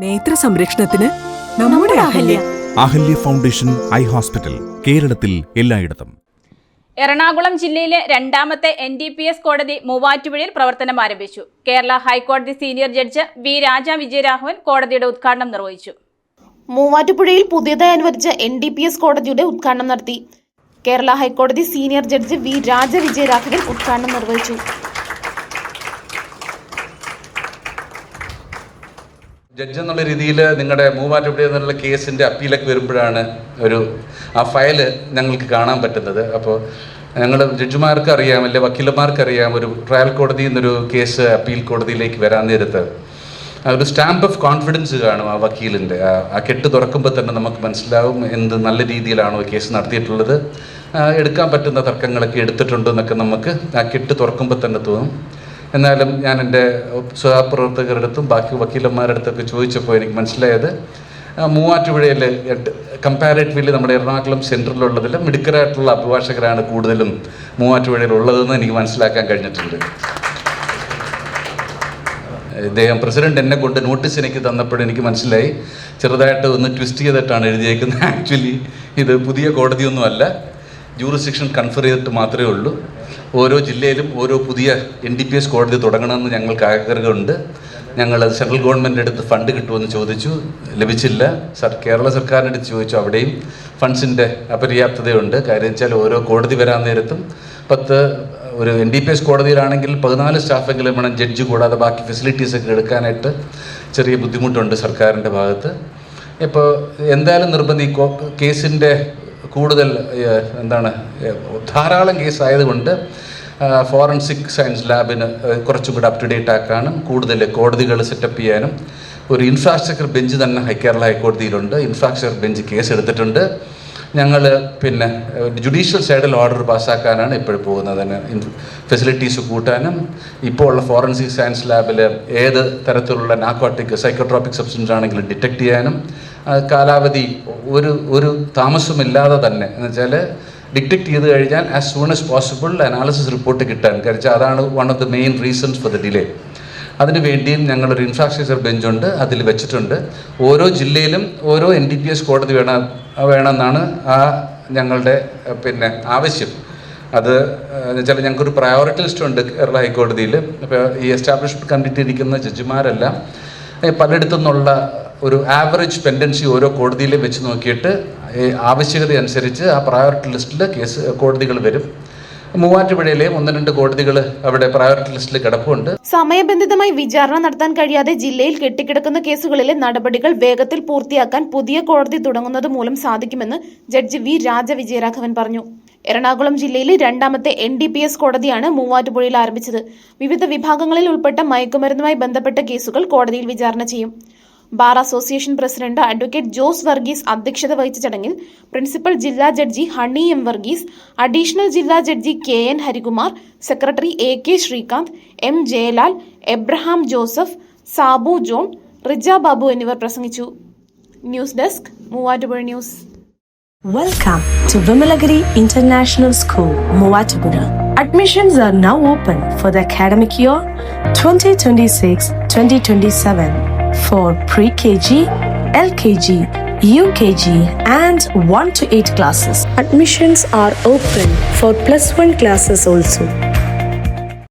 നേത്ര സംരക്ഷണത്തിന് നമ്മുടെ Ahalya. Ahalya. Foundation eye hospital കേരളത്തിൽ എല്ലായിടത്തും. എറണാകുളം ജില്ലയിലെ രണ്ടാമത്തെ എൻ ഡി പി എസ് കോടതി മൂവാറ്റുപുഴയിൽ പ്രവർത്തനം ആരംഭിച്ചു. കേരള ഹൈക്കോടതി senior judge V Raja Vijayaraghavan കോടതിയുടെ ഉദ്ഘാടനം നിർവഹിച്ചു. മൂവാറ്റുപുഴയിൽ പുതിയതായി അനുവദിച്ച എൻ ഡി പി എസ് കോടതിയുടെ ഉദ്ഘാടനം നടത്തി. കേരള ഹൈക്കോടതി senior judge V Raja Vijayaraghavan ഉദ്ഘാടനം നിർവഹിച്ചു. ജഡ്ജ് എന്നുള്ള രീതിയിൽ നിങ്ങളുടെ മൂവാറ്റുപുഴ എന്നുള്ള കേസിന്റെ അപ്പീലൊക്കെ വരുമ്പോഴാണ് ഒരു ആ ഫയൽ ഞങ്ങൾക്ക് കാണാൻ പറ്റുന്നത്. അപ്പോൾ ഞങ്ങൾ ജഡ്ജിമാർക്ക് അറിയാം അല്ലെ വക്കീലന്മാർക്ക് അറിയാം ഒരു ട്രയൽ കോടതി നിന്നൊരു കേസ് അപ്പീൽ കോടതിയിലേക്ക് വരാൻ നേരത്ത്. ഒരു സ്റ്റാമ്പ് ഓഫ് കോൺഫിഡൻസ് കാണും ആ വക്കീലിന്റെ. ആ കെട്ട് തുറക്കുമ്പോൾ തന്നെ നമുക്ക് മനസ്സിലാവും എന്ത് നല്ല രീതിയിലാണോ കേസ് നടത്തിയിട്ടുള്ളത്. എടുക്കാൻ പറ്റുന്ന തർക്കങ്ങളൊക്കെ എടുത്തിട്ടുണ്ടോ എന്നൊക്കെ നമുക്ക് ആ കെട്ട് തുറക്കുമ്പോൾ തന്നെ തോന്നും. എന്നാലും ഞാൻ എന്റെ സ്വപ്രവർത്തകരുടെ അടുത്തും ബാക്കി വക്കീലന്മാരുടെ അടുത്തൊക്കെ ചോദിച്ചപ്പോൾ എനിക്ക് മനസ്സിലായത് മൂവാറ്റുപുഴയിൽ കമ്പാരേറ്റീവ്ലി നമ്മുടെ എറണാകുളം സെൻട്രലുള്ളതിൽ മിടുക്കരായിട്ടുള്ള അഭിഭാഷകരാണ് കൂടുതലും മൂവാറ്റുപുഴയിൽ ഉള്ളതെന്ന് എനിക്ക് മനസ്സിലാക്കാൻ കഴിഞ്ഞിട്ടുണ്ട്. ഇദ്ദേഹം പ്രസിഡന്റ് എന്നെ കൊണ്ട് നോട്ടീസ് എനിക്ക് തന്നപ്പോൾ എനിക്ക് മനസ്സിലായി. ചെറുതായിട്ട് ഒന്ന് ട്വിസ്റ്റ് ചെയ്തിട്ടാണ് എഴുതിയേക്കുന്നത്. ആക്ച്വലി ഇത് പുതിയ കോടതിയൊന്നുമല്ല. ജൂറിസ്ഡിക്ഷൻ കൺഫർ ചെയ്തിട്ട് മാത്രമേ ഉള്ളൂ. ഓരോ ജില്ലയിലും ഓരോ പുതിയ എൻ ഡി പി എസ് കോടതി തുടങ്ങണമെന്ന് ഞങ്ങൾക്ക് ആഗ്രഹമുണ്ട്. ഞങ്ങൾ സെൻട്രൽ ഗവൺമെന്റ് അടുത്ത് ഫണ്ട് കിട്ടുമെന്ന് ചോദിച്ചു. ലഭിച്ചില്ല. സർ കേരള സർക്കാരിന്റെ അടുത്ത് ചോദിച്ചു. അവിടെയും ഫണ്ട്സിന്റെ അപര്യാപ്തതയുണ്ട്. കാര്യം വെച്ചാൽ ഓരോ കോടതി വരാൻ നേരത്തും പത്ത് ഒരു എൻ ഡി പി എസ് കോടതിയിലാണെങ്കിൽ പതിനാല് സ്റ്റാഫെങ്കിലും വേണം ജഡ്ജ് കൂടാതെ ബാക്കി ഫെസിലിറ്റീസ് ഒക്കെ എടുക്കാനായിട്ട് ചെറിയ ബുദ്ധിമുട്ടുണ്ട് സർക്കാരിന്റെ ഭാഗത്ത്. ഇപ്പോൾ എന്തായാലും നിർബന്ധം കേസിന്റെ കൂടുതൽ എന്താണ് ധാരാളം കേസായതുകൊണ്ട് ഫോറൻസിക് സയൻസ് ലാബിന് കുറച്ചും കൂടെ അപ് ടു ഡേറ്റ് ആക്കാനും കൂടുതൽ കോടതികൾ സെറ്റപ്പ് ചെയ്യാനും ഒരു ഇൻഫ്രാസ്ട്രക്ചർ ബെഞ്ച് തന്നെ കേരള ഹൈക്കോടതിയിലുണ്ട്. ഇൻഫ്രാസ്ട്രക്ചർ ബെഞ്ച് കേസ് എടുത്തിട്ടുണ്ട്. ഞങ്ങൾ പിന്നെ ജുഡീഷ്യൽ സൈഡിൽ ഓർഡർ പാസ്സാക്കാനാണ് ഇപ്പോഴും പോകുന്നത്. ഫെസിലിറ്റീസ് കൂട്ടാനും ഇപ്പോൾ ഉള്ള ഫോറൻസിക് സയൻസ് ലാബിൽ ഏത് തരത്തിലുള്ള നാക്കോട്ടിക് സൈക്കോട്രോപിക് സബ്സ്റ്റൻസ് ആണെങ്കിലും ഡിറ്റക്ട് ചെയ്യാനും കാലാവധി ഒരു ഒരു താമസമില്ലാതെ തന്നെ. എന്ന് വെച്ചാൽ ഡിറ്റക്ട് ചെയ്ത് കഴിഞ്ഞാൽ as soon as possible analysis report കിട്ടാൻ. കാരണം അതാണ് one of the main reasons for the delay അതിനു വേണ്ടിയും ഞങ്ങളൊരു ഇൻഫ്രാസ്ട്രക്ചർ ബെഞ്ചുണ്ട് അതിൽ വെച്ചിട്ടുണ്ട്. ഓരോ ജില്ലയിലും ഓരോ എൻ ഡി പി എസ് കോടതി വേണം വേണമെന്നാണ് ആ ഞങ്ങളുടെ പിന്നെ ആവശ്യം. അത് വെച്ചാൽ ഞങ്ങൾക്കൊരു പ്രയോറിറ്റി ലിസ്റ്റ് ഉണ്ട് കേരള ഹൈക്കോടതിയിൽ അപ്പോൾ ഈ എസ്റ്റാബ്ലിഷ്മെന്റ് കമ്മിറ്റി ഇരിക്കുന്ന ജഡ്ജിമാരെല്ലാം പലയിടത്തു നിന്നുള്ള ഒരു ആവറേജ് പെൻഡൻസി ഓരോ കോടതിയിലും വെച്ച് നോക്കിയിട്ട് ആവശ്യകത അനുസരിച്ച് ആ പ്രയോറിറ്റി ലിസ്റ്റിൽ കേസ് കോടതികൾ വരും. മൂവാറ്റുപുഴയിലെയും ഒന്ന് രണ്ട് കോടതികൾ അവിടെ പ്രയോറിറ്റി ലിസ്റ്റിൽ കിടപ്പുണ്ട്. സമയബന്ധിതമായി വിചാരണ നടത്താൻ കഴിയാതെ ജില്ലയിൽ കെട്ടിക്കിടക്കുന്ന കേസുകളിലെ നടപടികൾ വേഗത്തിൽ പൂർത്തിയാക്കാൻ പുതിയ കോടതി തുടങ്ങുന്നത് മൂലം സാധിക്കുമെന്ന് ജഡ്ജി വി രാജ വിജയരാഘവൻ പറഞ്ഞു. എറണാകുളം ജില്ലയിലെ രണ്ടാമത്തെ എൻ ഡി പി എസ് കോടതിയാണ് മൂവാറ്റുപുഴയിൽ ആരംഭിച്ചത്. വിവിധ വിഭാഗങ്ങളിൽ ഉൾപ്പെട്ട മയക്കുമരുന്നുമായി ബന്ധപ്പെട്ട കേസുകൾ കോടതിയിൽ വിചാരണ ചെയ്യും. Bar association president advocate Jose Varghese അധ്യക്ഷത വഹിച്ച ചടങ്ങിൽ പ്രിൻസിപ്പൽ ജില്ലാ judge Honey M Varghese additional ജില്ലാ judge K N Harikumar secretary A K Sreekanth M Jayalal Abraham Joseph Sabu John Rija Babu എന്നിവർ പ്രസംഗിച്ചു. News desk Muvattupuzha news. Welcome to Vimalagiri international school Muvattupuzha Admissions are now open for the academic year 2026-2027 for pre-KG, LKG, UKG and 1 to 8 classes. Admissions are open for plus 1 classes also.